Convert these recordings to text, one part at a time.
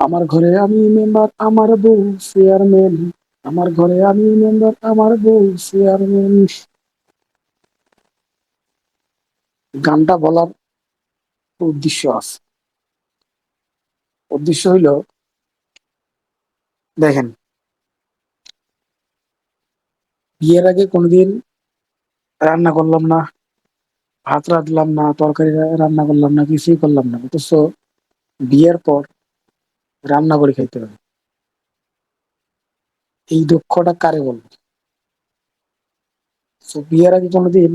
আমার ঘরে আমি মেম্বার আমার বউ চেয়ারম্যান আমার ঘরে আমি মেম্বার আমার বউ চেয়ারম্যান গানটা বলার উদ্দেশ্য আছে। উদ্দেশ্য হইল, দেখেন, বিয়ের আগে কোনোদিন রান্না করলাম না, ভাত রাঁধলাম না, তরকারি রান্না করলাম না, কিছুই করলাম না। অথচ বিয়ের পর রান্না করে খাইতে হবে। এই দুঃখটা কারে বলব? তো বিয়ের আগে কোনোদিন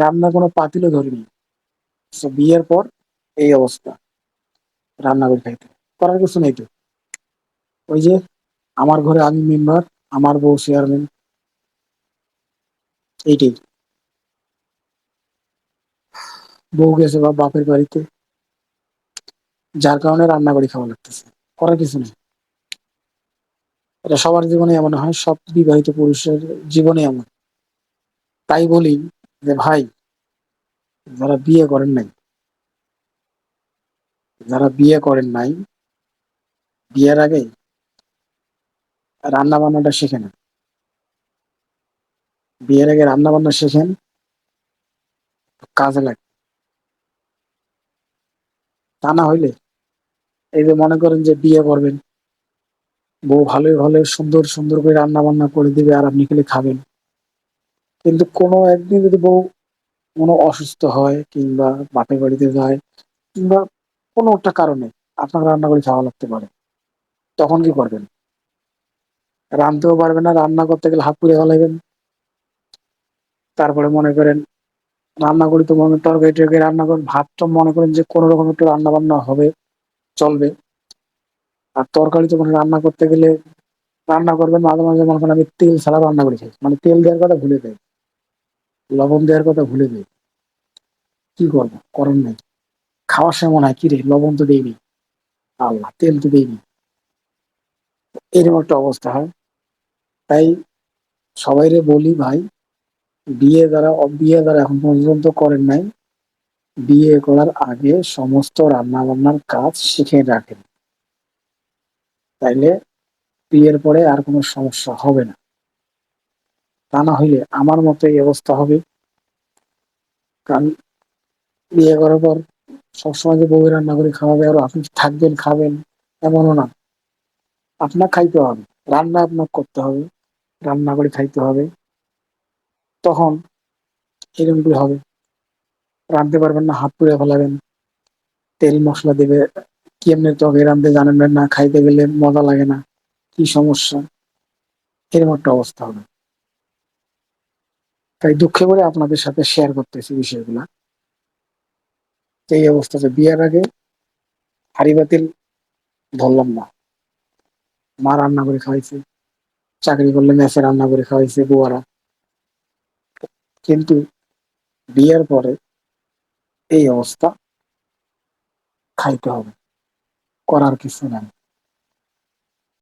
রান্না কোনো পাতিলও ধরিনি। তো বিয়ের পর এই অবস্থা, রান্না করে খাইতে করার কিছু নেই তো। ওই যে, আমার ঘরে আমি মেম্বার আমার বউ চেয়ারম্যান এইটাই। বউ গেছে বা বাপের বাড়িতে যার কারণে রান্না করে খাওয়া লাগতেছে। করার কিছু নেই। এটা সবার জীবনে এমন হয়, সব বিবাহিত পুরুষের জীবনে এমন। তাই বলি যে ভাই, যারা বিয়ে করেন নাই, যারা বিয়ে করেন নাই, বিয়ের আগে রান্না বান্নাটা শিখে নেন বিয়ের আগে রান্না বান্না শেখেন, কাজে লাগে তা না হইলে? এই যে মনে করেন যে বিয়ে করবেন, বউ ভালোই ভালো, সুন্দর সুন্দর করে রান্না বান্না করে দিবে আর আপনি খেলে খাবেন। কিন্তু কোনো একদিন যদি বউ কোনো অসুস্থ হয় কিংবা বাপের বাড়িতে যায় কিংবা কোনো একটা কারণে আপনার রান্না করে খাওয়া লাগতে পারে, তখন কি করবেন? রাঁধতেও পারবেন না, রান্না করতে গেলে হাত পুড়ে ফেলাইবেন। তারপরে মনে করেন রান্না করি তো মনে করেন তরকারি টরকারি রান্না করেন ভাতটা মনে করেন যে কোনো রকম একটু রান্না বান্না হবে, চলবে। আর তরকারি তো মানে রান্না করতে গেলে রান্না করবেন, মাঝে মাঝে মনে করেন আমি তেল ছাড়া রান্না করে খাই। মানে তেল দেওয়ার কথা ভুলে দেয় লবণ দেওয়ার কথা ভুলে যাই। কি করব? করার নেই। খাওয়ার সময় মনে হয়, কি রে, লবণ তো দেইনি। আল্লাহ, তেল তো দেইনি। এরকম একটা অবস্থা হয়। তাই সবাইরে বলি ভাই বিয়ে যারা বিয়ে যারা এখন পর্যন্ত করেন নাই, বিয়ে করার আগে সমস্ত রান্না বান্নার কাজ শিখে রাখেন। তাইলে বিয়ের পরে আর কোনো সমস্যা হবে না। তা না হইলে আমার মতো এই অবস্থা হবে। কারণ বিয়ে করার পর সবসময় যে বউয়ের রান্না করে খাওয়াবে আর আপনি থাকবেন, খাবেন, এমনও না। আপনার খাইতে হবে, রান্না আপনার করতে হবে রান্না করে খাইতে হবে। তখন এরকম করে হবে। রাঁধতে পারবেন না, হাত পুড়ে ফেলাবেন। তেল মশলা দেবে, কেমনে তবে রাঁধতে জানেন না, খাইতে গেলে মজা লাগে না। কি সমস্যা? এরকম একটা অবস্থা হবে। তাই দুঃখে করে আপনাদের সাথে শেয়ার করতেছি বিষয়গুলা। এই অবস্থাতে বিয়ের আগে হাড়ি বাতিল ধরলাম না। মা রান্না করে খাওয়াইছে, চাকরি করলে মেসে রান্না করে খাওয়াইছে, বুয়ারা। কিন্তু বিয়ের পরে এই অবস্থা খাইতে হবে। করার কিছু নাই।